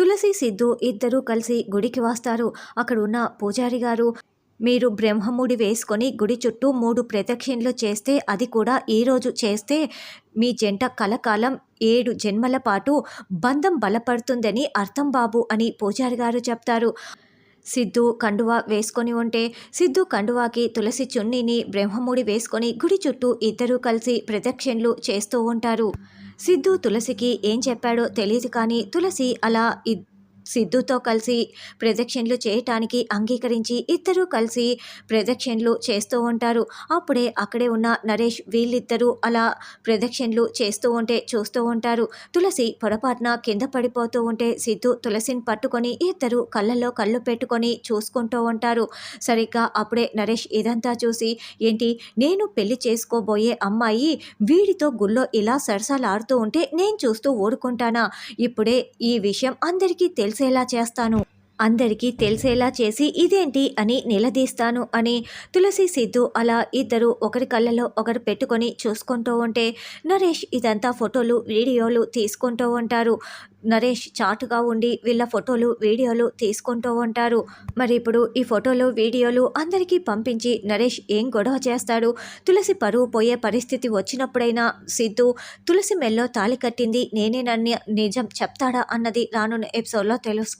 తులసి సిద్ధు ఇద్దరూ కలిసి గుడికి వస్తారు. అక్కడున్న పూజారి గారు మీరు బ్రహ్మముడి వేసుకొని గుడి చుట్టూ మూడు ప్రదక్షిణలు చేస్తే అది కూడా ఈరోజు చేస్తే మీ జంట కలకాలం ఏడు జన్మల పాటు బంధం బలపడుతుందని అర్థం బాబు అని పూజారి గారు చెప్తారు. సిద్ధు కండువా వేసుకొని ఉంటే సిద్ధు కండువాకి తులసి చున్నీని బ్రహ్మముడి వేసుకొని గుడి చుట్టూ ఇద్దరూ కలిసి ప్రదక్షిణలు చేస్తూ ఉంటారు. సిద్ధు తులసికి ఏం చెప్పాడో తెలియదు కానీ తులసి అలా ఇద్- సిద్ధుతో కలిసి ప్రదక్షిణలు చేయటానికి అంగీకరించి ఇద్దరూ కలిసి ప్రదక్షిణలు చేస్తూ ఉంటారు. అప్పుడే అక్కడే ఉన్న నరేష్ వీళ్ళిద్దరూ అలా ప్రదక్షిణలు చేస్తూ ఉంటే చూస్తూ ఉంటారు. తులసి పొరపాటున కింద పడిపోతూ ఉంటే సిద్ధు తులసిని పట్టుకొని ఇద్దరు కళ్ళల్లో కళ్ళు పెట్టుకొని చూసుకుంటూ ఉంటారు. సరిగ్గా అప్పుడే నరేష్ ఇదంతా చూసి ఏంటి? నేను పెళ్ళి చేసుకోబోయే అమ్మాయి వీడితో గుళ్ళో ఇలా సరసాలాడుతూ ఉంటే నేను చూస్తూ ఊరుకుంటానా? ఇప్పుడే ఈ విషయం అందరికీ తెలిసేలా చేస్తాను. అందరికీ తెలిసేలా చేసి ఇదేంటి అని నిలదీస్తాను అని తులసి సిద్ధు అలా ఇద్దరు ఒకరి కళ్ళలో ఒకరు పెట్టుకొని చూసుకుంటూ ఉంటే నరేష్ ఇదంతా ఫోటోలు వీడియోలు తీసుకుంటూ ఉంటారు. నరేష్ చాటుగా ఉండి వీళ్ళ ఫోటోలు వీడియోలు తీసుకుంటూ ఉంటారు. మరి ఇప్పుడు ఈ ఫోటోలు వీడియోలు అందరికీ పంపించి నరేష్ ఏం గొడవ చేస్తాడు? తులసి పరువు పోయే పరిస్థితి వచ్చినప్పుడైనా సిద్ధు తులసి మెల్లో తాళి కట్టింది నేనే నన్ను నిజం చెప్తాడా అన్నది రానున్న ఎపిసోడ్లో తెలుసుకుంది.